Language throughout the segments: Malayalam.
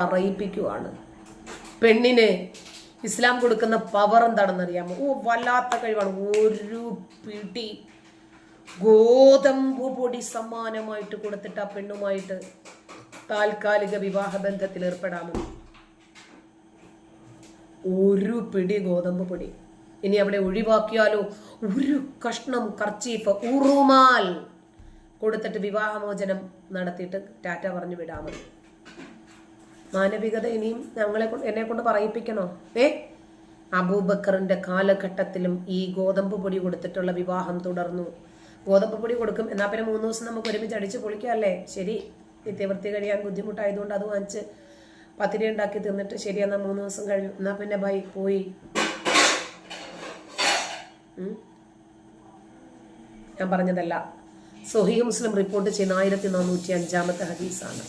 പറയിപ്പിക്കുവാണ് പെണ്ണിനെ ഇസ്ലാം കൊടുക്കുന്ന പവർ എന്താണെന്ന് അറിയാമോ ഓ വല്ലാത്ത കഴിവാണ്. ഒരു പിടി ഗോതമ്പ് പൊടി സമ്മാനമായിട്ട് കൊടുത്തിട്ട് ആ പെണ്ണുമായിട്ട് താൽക്കാലിക വിവാഹ ബന്ധത്തിൽ ഏർപ്പെടാമോ? ഒരു പിടി ഗോതമ്പ് പൊടി. ഇനി അവിടെ ഒഴിവാക്കിയാലോ? ഒരു കഷ്ണം കർച്ചീഫ് ഉറുമാൽ കൊടുത്തിട്ട് വിവാഹമോചനം നടത്തിയിട്ട് ടാറ്റ പറഞ്ഞു വിടാമോ? മാനവികത ഇനിയും ഞങ്ങളെ കൊണ്ട് എന്നെ കൊണ്ട് പറയിപ്പിക്കണോ? ഏ അബൂബക്കറിന്റെ കാലഘട്ടത്തിലും ഈ ഗോതമ്പ് പൊടി കൊടുത്തിട്ടുള്ള വിവാഹം തുടർന്നു. ഗോതമ്പ് പൊടി കൊടുക്കും എന്നാ പിന്നെ മൂന്ന് ദിവസം നമുക്ക് ഒരുമിച്ച് അടിച്ച് പൊളിക്കാല്ലേ ശരി നിത്യവൃത്തി കഴിയാൻ ബുദ്ധിമുട്ടായതുകൊണ്ട് അത് വാങ്ങിച്ച് പത്തിരി ഉണ്ടാക്കി തിന്നിട്ട് ശരി എന്നാ മൂന്ന് ദിവസം കഴിഞ്ഞു. എന്നാ പിന്നെ ബൈ പോയി. ഞാൻ പറഞ്ഞതല്ല. സൊഹീ മുസ്ലിം റിപ്പോർട്ട് ചെയ്യുന്ന ആയിരത്തി നാനൂറ്റി അഞ്ചാമത്തെ ഹദീസാണ്.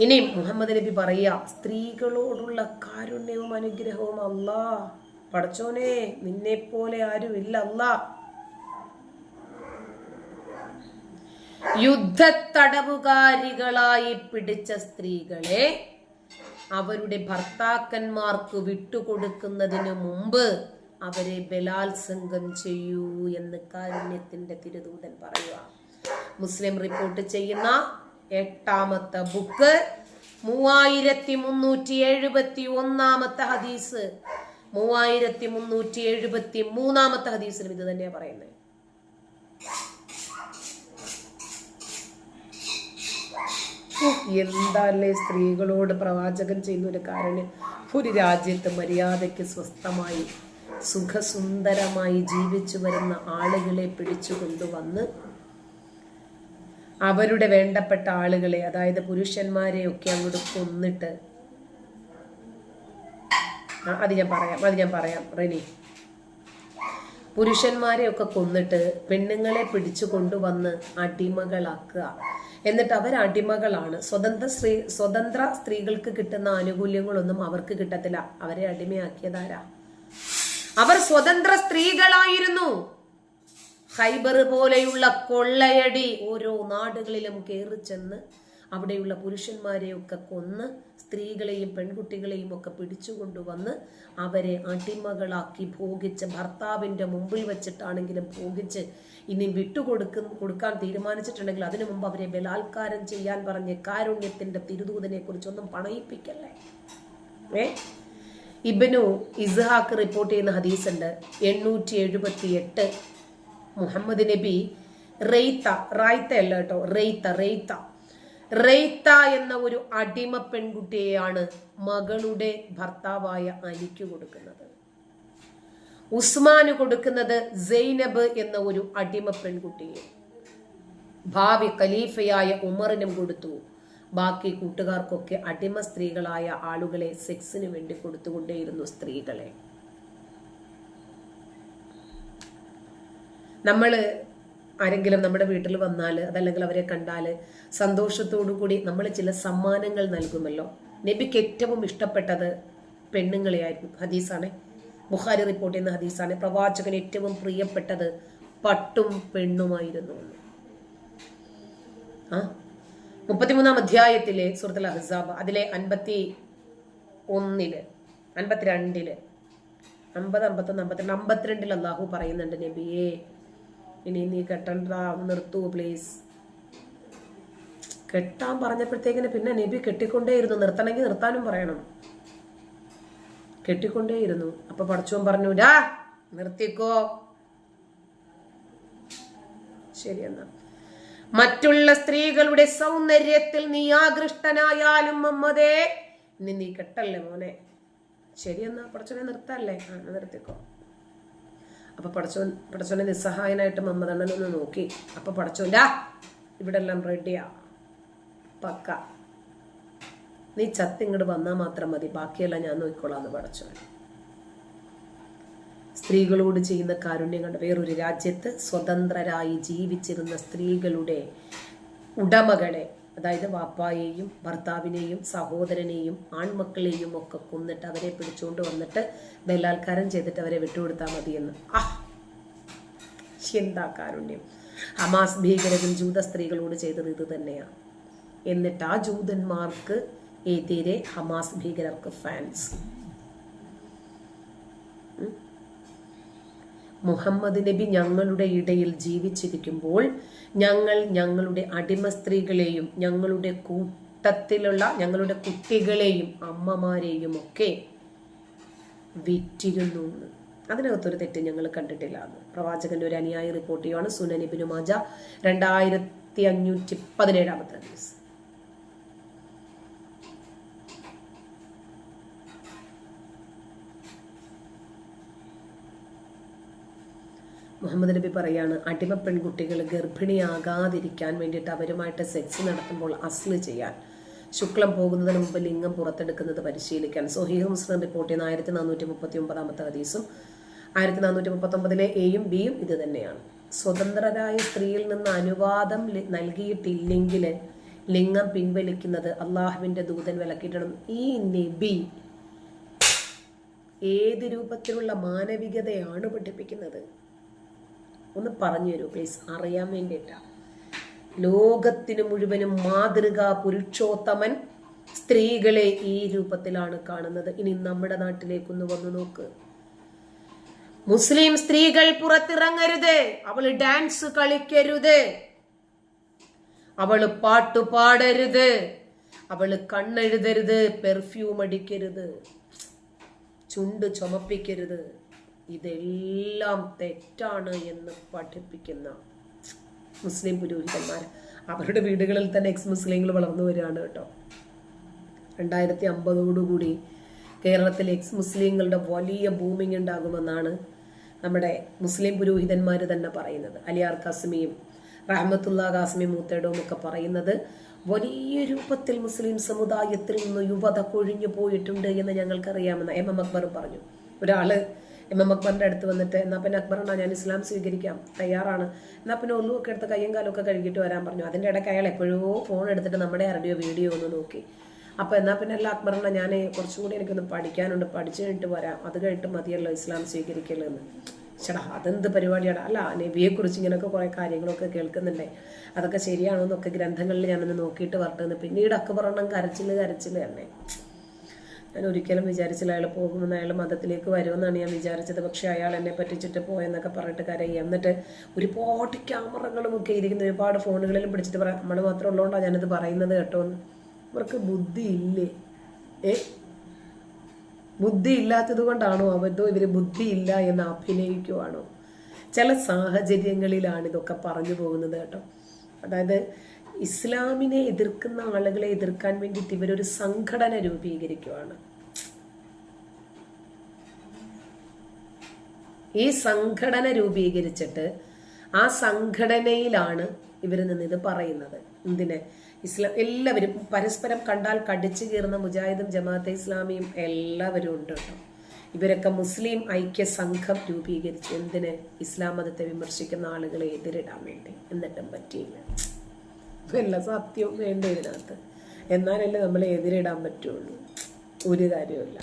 ഇനി മുഹമ്മദ് നബി പറയുക സ്ത്രീകളോടുള്ള കാരുണ്യവും അനുഗ്രഹവും അല്ലാ പടച്ചോനെ നിന്നെ പോലെ ആരുമില്ല അല്ലാ യുദ്ധത്തടവുകാരികളായി പിടിച്ച സ്ത്രീകളെ അവരുടെ ഭർത്താക്കന്മാർക്ക് വിട്ടുകൊടുക്കുന്നതിന് മുമ്പ് അവരെ ബലാത്സംഗം ചെയ്യൂ എന്ന് കാരുണ്യത്തിന്റെ തിരുദൂതൻ പറയുക. മുസ്ലിം റിപ്പോർട്ട് ചെയ്യുന്ന എട്ടാമത്തെ ബുക്ക് മൂവായിരത്തി മുന്നൂറ്റി എഴുപത്തി ഒന്നാമത്തെ ഹദീസ്. മൂവായിരത്തി മുന്നൂറ്റി എഴുപത്തി മൂന്നാമത്തെ ഹദീസിലും ഇത് പറയുന്നത്. എന്താല്ലേ സ്ത്രീകളോട് പ്രവാചകൻ ചെയ്യുന്ന ഒരു കാരണം ഒരു രാജ്യത്ത് മര്യാദയ്ക്ക് സ്വസ്ഥമായി സുഖസുന്ദരമായി ജീവിച്ചു വരുന്ന ആളുകളെ പിടിച്ചു കൊണ്ടുവന്ന് അവരുടെ വേണ്ടപ്പെട്ട ആളുകളെ അതായത് പുരുഷന്മാരെ ഒക്കെ അങ്ങോട്ട് കൊന്നിട്ട്. അത് ഞാൻ പറയാം അത് ഞാൻ പറയാം റെനി. പുരുഷന്മാരെ ഒക്കെ കൊന്നിട്ട് പെണ്ണുങ്ങളെ പിടിച്ചു കൊണ്ടുവന്ന് അടിമകളാക്കുക. എന്നിട്ട് അവർ അടിമകളാണ്. സ്വതന്ത്ര സ്ത്രീ സ്വതന്ത്ര സ്ത്രീകൾക്ക് കിട്ടുന്ന ആനുകൂല്യങ്ങളൊന്നും അവർക്ക് കിട്ടത്തില്ല. അവരെ അടിമയാക്കിയതാരാ? അവർ സ്വതന്ത്ര സ്ത്രീകളായിരുന്നു. ഹൈബർ പോലെയുള്ള കൊള്ളയടി. ഓരോ നാടുകളിലും കയറി ചെന്ന് അവിടെയുള്ള പുരുഷന്മാരെയൊക്കെ കൊന്ന് സ്ത്രീകളെയും പെൺകുട്ടികളെയും ഒക്കെ പിടിച്ചുകൊണ്ടുവന്ന് അവരെ അടിമകളാക്കി ഭോഗിച്ച് ഭർത്താവിന്റെ മുമ്പിൽ വെച്ചിട്ടാണെങ്കിലും ഭോഗിച്ച് ഇനി വിട്ടുകൊടുക്കും കൊടുക്കാൻ തീരുമാനിച്ചിട്ടുണ്ടെങ്കിൽ അതിനു മുമ്പ് അവരെ ബലാത്കാരം ചെയ്യാൻ പറഞ്ഞ് കാരുണ്യത്തിന്റെ തിരുദൂതനെ കുറിച്ചൊന്നും പണയിപ്പിക്കല്ലേ? ഏ? ഇബനു ഇസ്ഹാക്ക് റിപ്പോർട്ട് ചെയ്യുന്ന ഹദീസ് ഉണ്ട് എണ്ണൂറ്റി എഴുപത്തി എട്ട് മുഹമ്മദ് നബി റെയ്ത്ത റായ്ത്ത അല്ല കേട്ടോ റെയ്ത്ത റെയ്ത്ത. റെയ്ത്ത എന്ന ഒരു അടിമ പെൺകുട്ടിയെയാണ് മകളുടെ ഭർത്താവായ അലിക്ക് കൊടുക്കുന്നത്. ഉസ്മാന് കൊടുക്കുന്നത് സൈനബ് എന്ന ഒരു അടിമ പെൺകുട്ടിയെ. ഭാവി ഖലീഫയായ ഉമറിനും കൊടുത്തു. ബാക്കി കൂട്ടുകാർക്കൊക്കെ അടിമ സ്ത്രീകളായ ആളുകളെ സെക്സിന് വേണ്ടി കൊടുത്തുകൊണ്ടേയിരുന്നു സ്ത്രീകളെ. നമ്മൾ ആരെങ്കിലും നമ്മുടെ വീട്ടിൽ വന്നാൽ അതല്ലെങ്കിൽ അവരെ കണ്ടാൽ സന്തോഷത്തോടു കൂടി നമ്മൾ ചില സമ്മാനങ്ങൾ നൽകുമല്ലോ. നബിക്ക് ഏറ്റവും ഇഷ്ടപ്പെട്ടത് പെണ്ണുങ്ങളെയായിരുന്നു. ഹദീസാണ്. ബുഖാരി റിപ്പോർട്ട് ചെയ്യുന്ന ഹദീസാണ്. പ്രവാചകൻ ഏറ്റവും പ്രിയപ്പെട്ടത് പട്ടും പെണ്ണുമായിരുന്നു. ആ? മുപ്പത്തിമൂന്നാം അധ്യായത്തിലെ സുഹൃത്തുൽ അഹസാബ് അതിലെ അൻപത്തി ഒന്നിൽ അൻപത്തിരണ്ടിൽ അമ്പത് അമ്പത്തൊന്ന് അമ്പത്തിരണ്ട് അമ്പത്തിരണ്ടിൽ അള്ളാഹു പറയുന്നുണ്ട് നബിയെ ഇനി നീ കെട്ടണ്ട നിർത്തൂ പ്ലീസ് കെട്ടാൻ പറഞ്ഞപ്പോഴത്തേക്കിന് പിന്നെ നബി കെട്ടിക്കൊണ്ടേയിരുന്നു. നിർത്തണമെങ്കിൽ നിർത്താനും പറയണം. കെട്ടിക്കൊണ്ടേയിരുന്നു. അപ്പൊ പഠിച്ചോൻ പറഞ്ഞു ഡാ നിർത്തിക്കോ. ശരി എന്നാ. മറ്റുള്ള സ്ത്രീകളുടെ സൗന്ദര്യത്തിൽ നീ ആകൃഷ്ടനായാലും മമ്മതേ ഇനി നീ കെട്ടല്ലേ മോനെ? ശരിയെന്നാ പടച്ചോനെ നിർത്തല്ലേ? ആ നിർത്തിക്കോ. അപ്പൊ പടച്ചോൻ പടച്ചോനെ നിസ്സഹായനായിട്ട് മമ്മദണ്ണൻ ഒന്ന് നോക്കി. അപ്പൊ പടച്ചോന്റെ ഇവിടെ എല്ലാം റെഡിയാ പക്ക. നീ ചത്തിങ്ങോട്ട് വന്നാൽ മാത്രം മതി. ബാക്കിയെല്ലാം ഞാൻ നോക്കിക്കോളാം എന്ന് പടച്ചോൻ സ്ത്രീകളോട് ചെയ്യുന്ന കാരുണ്യം കണ്ട വേറൊരു രാജ്യത്ത് സ്വതന്ത്രരായി ജീവിച്ചിരുന്ന സ്ത്രീകളുടെ ഉടമകളെ അതായത് വാപ്പായെയും ഭർത്താവിനെയും സഹോദരനെയും ആൺമക്കളെയും ഒക്കെ കൊന്നിട്ട് അവരെ പിടിച്ചുകൊണ്ട് വന്നിട്ട് ബലാത്കാരം ചെയ്തിട്ട് അവരെ വിട്ടുകൊടുത്താൽ മതിയെന്ന്. ആ എന്താ കാരുണ്യം? ഹമാസ് ഭീകരരും ജൂത സ്ത്രീകളോട് ചെയ്തത് ഇത് തന്നെയാണ് എന്നിട്ട് ആ ജൂതന്മാർക്ക് എതിരെ ഹമാസ് ഭീകരർക്ക് ഫാൻസ് മുഹമ്മദ് നബി ഞങ്ങളുടെ ഇടയിൽ ജീവിച്ചിരിക്കുമ്പോൾ ഞങ്ങൾ ഞങ്ങളുടെ അടിമ സ്ത്രീകളെയും ഞങ്ങളുടെ കൂട്ടത്തിലുള്ള ഞങ്ങളുടെ കുട്ടികളെയും അമ്മമാരെയും ഒക്കെ വിറ്റിരുന്നു. അതിനകത്തൊരു തെറ്റ് ഞങ്ങൾ കണ്ടിട്ടില്ല പ്രവാചകന്റെ ഒരു അനുയായി റിപ്പോർട്ട് ചെയ്യുവാണ് സുനനിബിനുമാജ രണ്ടായിരത്തി അഞ്ഞൂറ്റി പതിനേഴാമത്തെ ഹദീസ് മുഹമ്മദ് നബി പറയാണ് അടിമ പെൺകുട്ടികൾ ഗർഭിണിയാകാതിരിക്കാൻ വേണ്ടിയിട്ട് അവരുമായിട്ട് സെക്സ് നടത്തുമ്പോൾ അസ്ല് ചെയ്യാൻ. ശുക്ലം പോകുന്നതിന് മുമ്പ് ലിംഗം പുറത്തെടുക്കുന്നത് പരിശീലിക്കാൻ. സൊഹീഹ് മുസ്ലിം റിപ്പോർട്ട് ചെയ്യുന്ന ആയിരത്തി നാനൂറ്റി മുപ്പത്തി ഒമ്പതാമത്തെ ഹദീസും ആയിരത്തി നാനൂറ്റി മുപ്പത്തി ഒമ്പതിലെ എയും ബിയും ഇത് തന്നെയാണ്. സ്വതന്ത്രരായ സ്ത്രീയിൽ നിന്ന് അനുവാദം നൽകിയിട്ടില്ലെങ്കിൽ ലിംഗം പിൻവലിക്കുന്നത് അള്ളാഹുവിന്റെ ദൂതൻ വിലക്കിയിടണം ഈ നബി ഏത് രൂപത്തിലുള്ള മാനവികതയാണ് പഠിപ്പിക്കുന്നത്? ഒന്ന് പറഞ്ഞു തരൂ പ്ലീസ് അറിയാൻ വേണ്ടിയിട്ടാണ് ലോകത്തിന് മുഴുവനും മാതൃകാ പുരുഷോത്തമൻ സ്ത്രീകളെ ഈ രൂപത്തിലാണ് കാണുന്നത്. ഇനി നമ്മുടെ നാട്ടിലേക്കൊന്ന് വന്നു നോക്ക്. മുസ്ലിം സ്ത്രീകൾ പുറത്തിറങ്ങരുത്. അവൾ ഡാൻസ് കളിക്കരുത്. അവൾ പാട്ടു പാടരുത്. അവൾ കണ്ണെഴുതരുത് പെർഫ്യൂം അടിക്കരുത്. ചുണ്ട് ചുമപ്പിക്കരുത്. ഇതെല്ലാം തെറ്റാണ് എന്ന് പഠിപ്പിക്കുന്ന മുസ്ലിം പുരോഹിതന്മാർ. അവരുടെ വീടുകളിൽ തന്നെ എക്സ് മുസ്ലിങ്ങൾ വളർന്നു വരികയാണ് കേട്ടോ. രണ്ടായിരത്തി അമ്പതോടുകൂടി കേരളത്തിൽ എക്സ് മുസ്ലിങ്ങളുടെ വലിയ ബൂമിംഗ് ഉണ്ടാകുമെന്നാണ് നമ്മുടെ മുസ്ലിം പുരോഹിതന്മാർ തന്നെ പറയുന്നത്. അലിയാർ കാസിമിയും റഹമത്തുള്ള കാസിമി മൂത്തേടവും ഒക്കെ പറയുന്നത് വലിയ രൂപത്തിൽ മുസ്ലിം സമുദായത്തിൽ നിന്ന് യുവത കൊഴിഞ്ഞു പോയിട്ടുണ്ട് എന്ന് ഞങ്ങൾക്കറിയാമെന്ന് എം എം അക്ബറും പറഞ്ഞു. ഒരാൾ എം എം അക്ബറിന്റെ അടുത്ത് വന്നിട്ട് എന്നാൽ പിന്നെ അക്ബറാണ് ഞാൻ ഇസ്ലാം സ്വീകരിക്കാം തയ്യാറാണ്. എന്നാൽ പിന്നെ ഒന്നും ഒക്കെ എടുത്ത് കയ്യും കാലും ഒക്കെ കഴുകിയിട്ട് വരാൻ പറഞ്ഞു. അതിന്റെ ഇടയ്ക്ക് അയാൾ എപ്പോഴോ ഫോൺ എടുത്തിട്ട് നമ്മുടെ ആരുടെയോ വീഡിയോ ഒന്ന് നോക്കി. അപ്പോൾ എന്നാൽ പിന്നെ അല്ല അക്ബറിന ഞാൻ കുറച്ചും കൂടി എനിക്കൊന്ന് പഠിക്കാനുണ്ട് പഠിച്ചു കഴിഞ്ഞിട്ട് വരാം. അത് കഴിഞ്ഞിട്ട് മതിയല്ലോ ഇസ്ലാം സ്വീകരിക്കലെന്ന്. ചേട്ടാ അതെന്ത് പരിപാടിയാണ് അല്ല നബിയെ കുറിച്ച് ഇങ്ങനെയൊക്കെ കുറേ കാര്യങ്ങളൊക്കെ കേൾക്കുന്നുണ്ടേ. അതൊക്കെ ശരിയാണോ എന്നൊക്കെ ഗ്രന്ഥങ്ങളിൽ ഞാനൊന്ന് നോക്കിയിട്ട് വരട്ടെന്ന്. പിന്നീട് അക്ബറെണ്ണം കരച്ചിൽ കരച്ചിൽ തന്നെ. ഞാൻ ഒരിക്കലും വിചാരിച്ചില്ല അയാൾ പോകുമെന്ന് അയാൾ മതത്തിലേക്ക് വരുമെന്നാണ് ഞാൻ വിചാരിച്ചത്. പക്ഷെ അയാൾ എന്നെ പറ്റിച്ചിട്ട് പോയെന്നൊക്കെ പറഞ്ഞിട്ട് കരയി. എന്നിട്ട് ഒരുപാട് ക്യാമറകളും ഒക്കെ ഇരിക്കുന്ന. ഒരുപാട് ഫോണുകളിലും പിടിച്ചിട്ട് പറയാം. നമ്മൾ മാത്രം ഉള്ളതുകൊണ്ടാണ് ഞാനിത് പറയുന്നത് കേട്ടോ എന്ന്. അവർക്ക് ബുദ്ധി ഇല്ലേ? ഏ? ബുദ്ധി ഇല്ലാത്തത് കൊണ്ടാണോ അവരോ ഇവർ ബുദ്ധി ഇല്ല എന്ന് അഭിനയിക്കുവാണോ? ചില സാഹചര്യങ്ങളിലാണ് ഇതൊക്കെ പറഞ്ഞു പോകുന്നത് കേട്ടോ. അതായത് ഇസ്ലാമിനെ എതിർക്കുന്ന ആളുകളെ എതിർക്കാൻ വേണ്ടിയിട്ട് ഇവരൊരു സംഘടന രൂപീകരിക്കുവാണ്. ഈ സംഘടന രൂപീകരിച്ചിട്ട് ആ സംഘടനയിലാണ് ഇവർ നിന്ന് ഇത് പറയുന്നത്. എന്തിനെ? ഇസ്ലാം എല്ലാവരും പരസ്പരം കണ്ടാൽ കടിച്ചു കീറുന്ന മുജാഹിദും ജമാഅത്തെ ഇസ്ലാമിയും എല്ലാവരും ഉണ്ട് കേട്ടോ. ഇവരൊക്കെ മുസ്ലിം ഐക്യ സംഘം രൂപീകരിച്ചു. എന്തിന്? ഇസ്ലാം മതത്തെ വിമർശിക്കുന്ന ആളുകളെ എതിരിടാൻ വേണ്ടി. എന്നിട്ടും പറ്റിയില്ല. വല്ല സത്യവും വേണ്ട ഇതിനകത്ത്? എന്നാലല്ലേ നമ്മളെ എതിരിടാൻ പറ്റുള്ളൂ. ഒരു കാര്യമില്ല.